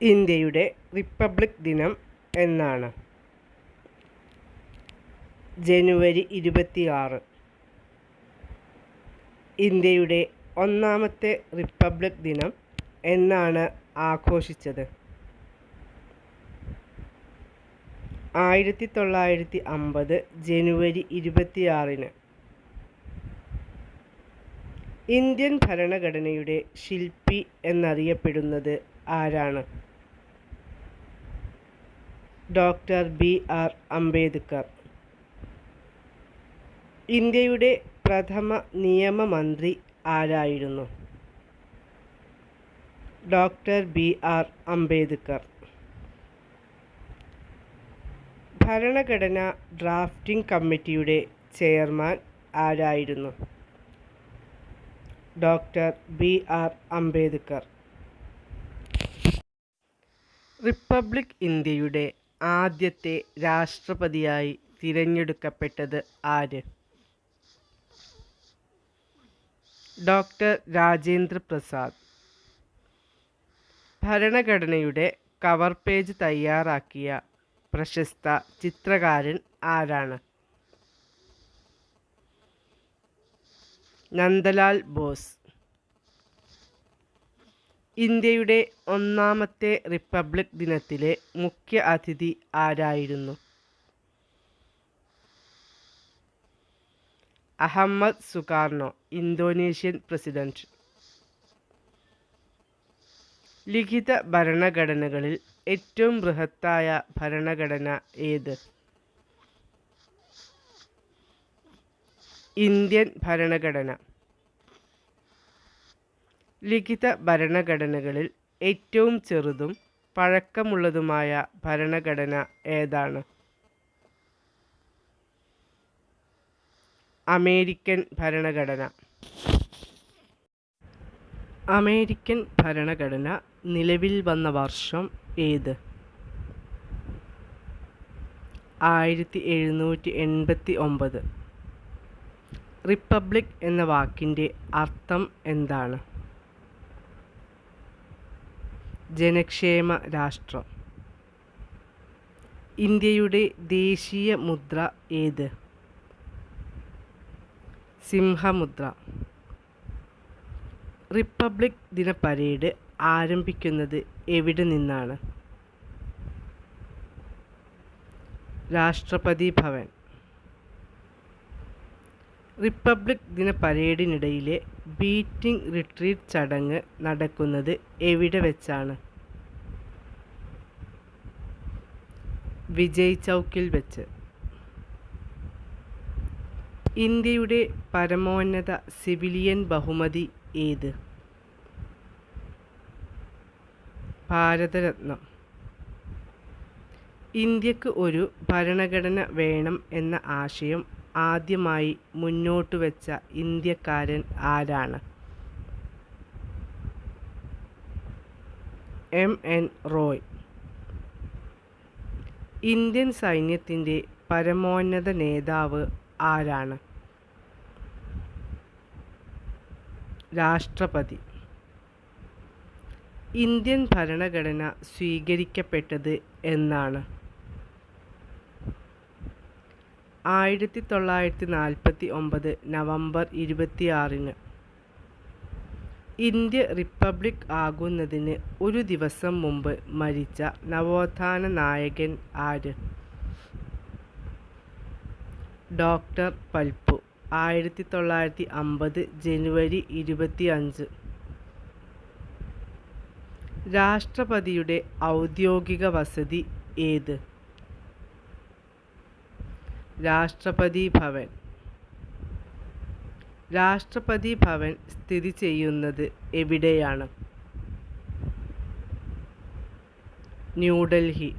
ഇന്ത്യയുടെ റിപ്പബ്ലിക് ദിനം എന്നാണ്. ജനുവരി ഇരുപത്തിയാറ്. ഇന്ത്യയുടെ ഒന്നാമത്തെ റിപ്പബ്ലിക് ദിനം എന്നാണ് ആഘോഷിച്ചത്. ആയിരത്തി തൊള്ളായിരത്തി അമ്പത് ജനുവരി ഇരുപത്തിയാറിന് ഇന്ത്യൻ ഭരണഘടനയുടെ ശില്പി എന്നറിയപ്പെടുന്നത് ആരാണ്? Doctor B R Ambedkar. ഇന്ത്യയുടെ പ്രഥമ നിയമമന്ത്രി ആരായിരുന്നു? Doctor B R Ambedkar. ഭരണഘടനാ ഡ്രാഫ്റ്റിംഗ് കമ്മിറ്റിയുടെ ചെയർമാൻ ആരായിരുന്നു? Doctor B R Ambedkar. Republic ഇന്ത്യയുടെ ആദ്യത്തെ രാഷ്ട്രപതിയായി തിരഞ്ഞെടുക്കപ്പെട്ടത് ആര്? ഡോക്ടർ രാജേന്ദ്ര പ്രസാദ്. ഭരണഘടനയുടെ കവർ പേജ് തയ്യാറാക്കിയ പ്രശസ്ത ചിത്രകാരൻ ആരാണ്? നന്ദലാൽ ബോസ്. ഇന്ത്യയുടെ ഒന്നാമത്തെ റിപ്പബ്ലിക് ദിനത്തിലെ മുഖ്യ അതിഥി ആരായിരുന്നു? Ahmed Sukarno Indonesian president. ലിഖിത ഭരണഘടനകളിൽ ഏറ്റവും ബൃഹത്തായ ഭരണഘടന ഏത്? ഇന്ത്യൻ ഭരണഘടന. ലിഖിത ഭരണഘടനകളിൽ ഏറ്റവും ചെറുതും പഴക്കമുള്ളതുമായ ഭരണഘടന ഏതാണ്? അമേരിക്കൻ ഭരണഘടന. അമേരിക്കൻ ഭരണഘടന നിലവിൽ വന്ന വർഷം ഏത്? ആയിരത്തി എഴുന്നൂറ്റി എൺപത്തി ഒമ്പത് റിപ്പബ്ലിക് എന്ന വാക്കിന്റെ അർത്ഥം എന്താണ്? ജനക്ഷേമ രാഷ്ട്രം. ഇന്ത്യയുടെ ദേശീയ മുദ്ര ഏത്? സിംഹമുദ്ര. റിപ്പബ്ലിക് ദിന പരേഡ് ആരംഭിക്കുന്നത് എവിടെ നിന്നാണ്? രാഷ്ട്രപതി ഭവൻ. റിപ്പബ്ലിക് ദിന പരേഡിനിടയിലെ ബീറ്റിംഗ് റിട്രീറ്റ് ചടങ്ങ് നടക്കുന്നത് എവിടെ വെച്ചാണ്? വിജയ് ചൗക്കിൽ വെച്ച്. ഇന്ത്യയുടെ പരമോന്നത സിവിലിയൻ ബഹുമതി ഏത്? ഭാരതരത്നം. ഇന്ത്യയ്ക്ക് ഒരു ഭരണഘടന വേണം എന്ന ആശയം ആദ്യമായി മുന്നോട്ട് വെച്ച ഇന്ത്യക്കാരൻ ആരാണ്? എം. എൻ. റോയ്. ഇന്ത്യൻ സൈന്യത്തിന്റെ പരമോന്നത നേതാവ് ആരാണ്? രാഷ്ട്രപതി. ഇന്ത്യൻ ഭരണഘടന സ്വീകരിക്കപ്പെട്ടത് എന്നാണ്. ആയിരത്തി തൊള്ളായിരത്തി നാൽപ്പത്തി ഒമ്പത് നവംബർ ഇരുപത്തിയാറിന് ഇന്ത്യ റിപ്പബ്ലിക് ആകുന്നതിന് ഒരു ദിവസം മുമ്പ് മരിച്ച നവോത്ഥാന നായകൻ ആര്? ഡോക്ടർ പൽപ്പു ആയിരത്തി തൊള്ളായിരത്തി അമ്പത് ജനുവരി ഇരുപത്തി അഞ്ച് രാഷ്ട്രപതിയുടെ ഔദ്യോഗിക വസതി ഏത്? രാഷ്ട്രപതി ഭവൻ. രാഷ്ട്രപതി ഭവൻ സ്ഥിതി ചെയ്യുന്നത് എവിടെയാണ്? ന്യൂഡൽഹി.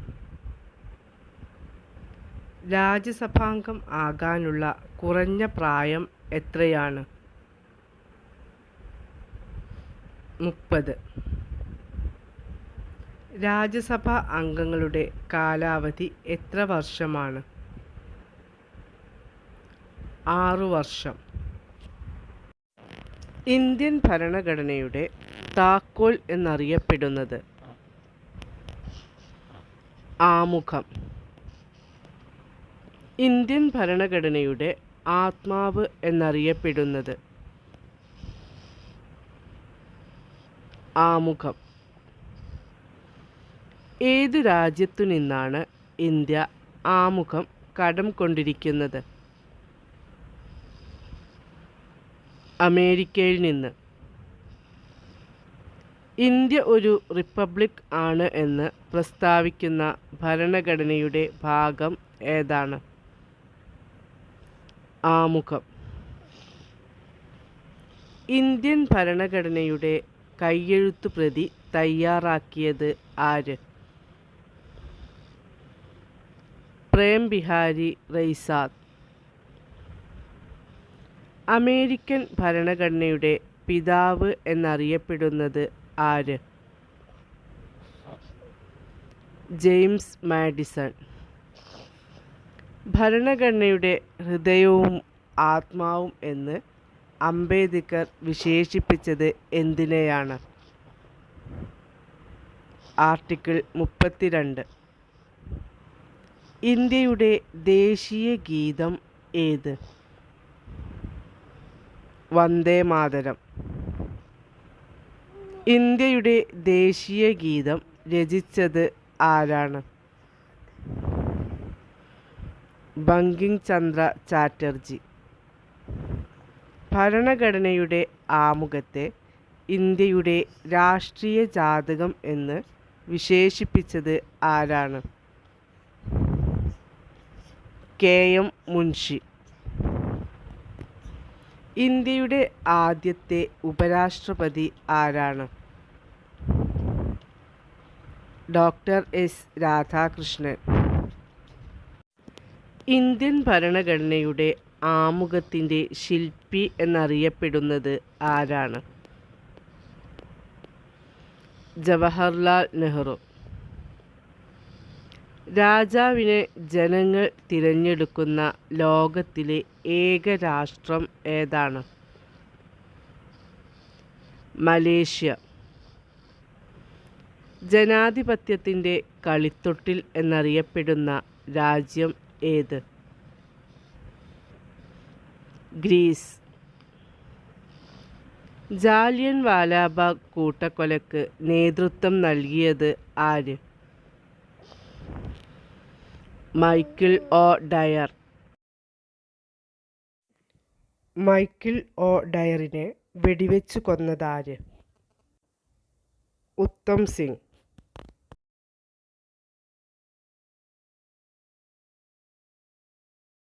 രാജ്യസഭാംഗം ആകാനുള്ള കുറഞ്ഞ പ്രായം എത്രയാണ്? മുപ്പത്. രാജ്യസഭാ അംഗങ്ങളുടെ കാലാവധി എത്ര വർഷമാണ്? ആറു വർഷം. ഇന്ത്യൻ ഭരണഘടനയുടെ താക്കോൽ എന്നറിയപ്പെടുന്നത് ആമുഖം. ഇന്ത്യൻ ഭരണഘടനയുടെ ആത്മാവ് എന്നറിയപ്പെടുന്നത് ആമുഖം. ഏത് രാജ്യത്തു നിന്നാണ് ഇന്ത്യ ആമുഖം കടം കൊണ്ടിരിക്കുന്നത്? അമേരിക്കയിൽ നിന്ന്. ഇന്ത്യ ഒരു റിപ്പബ്ലിക് ആണ് എന്ന് പ്രസ്താവിക്കുന്ന ഭരണഘടനയുടെ ഭാഗം ഏതാണ്? ആമുഖം. ഇന്ത്യൻ ഭരണഘടനയുടെ കയ്യെഴുത്തു പ്രതി തയ്യാറാക്കിയത് ആര്? പ്രേം ബിഹാരി റൈസാദ് അമേരിക്കൻ ഭരണഘടനയുടെ പിതാവ് എന്നറിയപ്പെടുന്നത് ആര്? James Madison. ഭരണഘടനയുടെ ഹൃദയവും ആത്മാവും എന്ന് അംബേദ്കർ വിശേഷിപ്പിച്ചത് എന്തിനെയാണ്? ആർട്ടിക്കിൾ മുപ്പത്തിരണ്ട്. ഇന്ത്യയുടെ ദേശീയ ഗീതം ഏത്? വന്ദേ മാതരം. ഇന്ത്യയുടെ ദേശീയ ഗീതം രചിച്ചത് ആരാണ്? ബങ്കിം ചന്ദ്ര ചാറ്റർജി. ഭരണഘടനയുടെ ആമുഖത്തെ ഇന്ത്യയുടെ രാഷ്ട്രീയ ജാതകം എന്ന് വിശേഷിപ്പിച്ചത് ആരാണ്? K M Munshi. ഇന്ത്യയുടെ ആദ്യത്തെ ഉപരാഷ്ട്രപതി ആരാണ്? Doctor S Radhakrishnan. ഇന്ത്യൻ ഭരണഘടനയുടെ ആമുഖത്തിന്റെ ശില്പി എന്നറിയപ്പെടുന്നത് ആരാണ്? ജവഹർലാൽ നെഹ്റു. രാജാവിനെ ജനങ്ങൾ തിരഞ്ഞെടുക്കുന്ന ലോകത്തിലെ ഏക രാഷ്ട്രം ഏതാണ്? മലേഷ്യ. ജനാധിപത്യത്തിന്റെ കളിത്തൊട്ടിൽ എന്നറിയപ്പെടുന്ന രാജ്യം ഏത്? ഗ്രീസ്. ജാലിയൻ വാലാബാഗ് കൂട്ടക്കൊലക്ക് നേതൃത്വം നൽകിയത് ആര്? Michael O'Dwyer. മൈക്കിൾ ഒ ഡയറിനെ വെടിവെച്ചു കൊന്നതാര്? ഉത്തം സിംഗ്.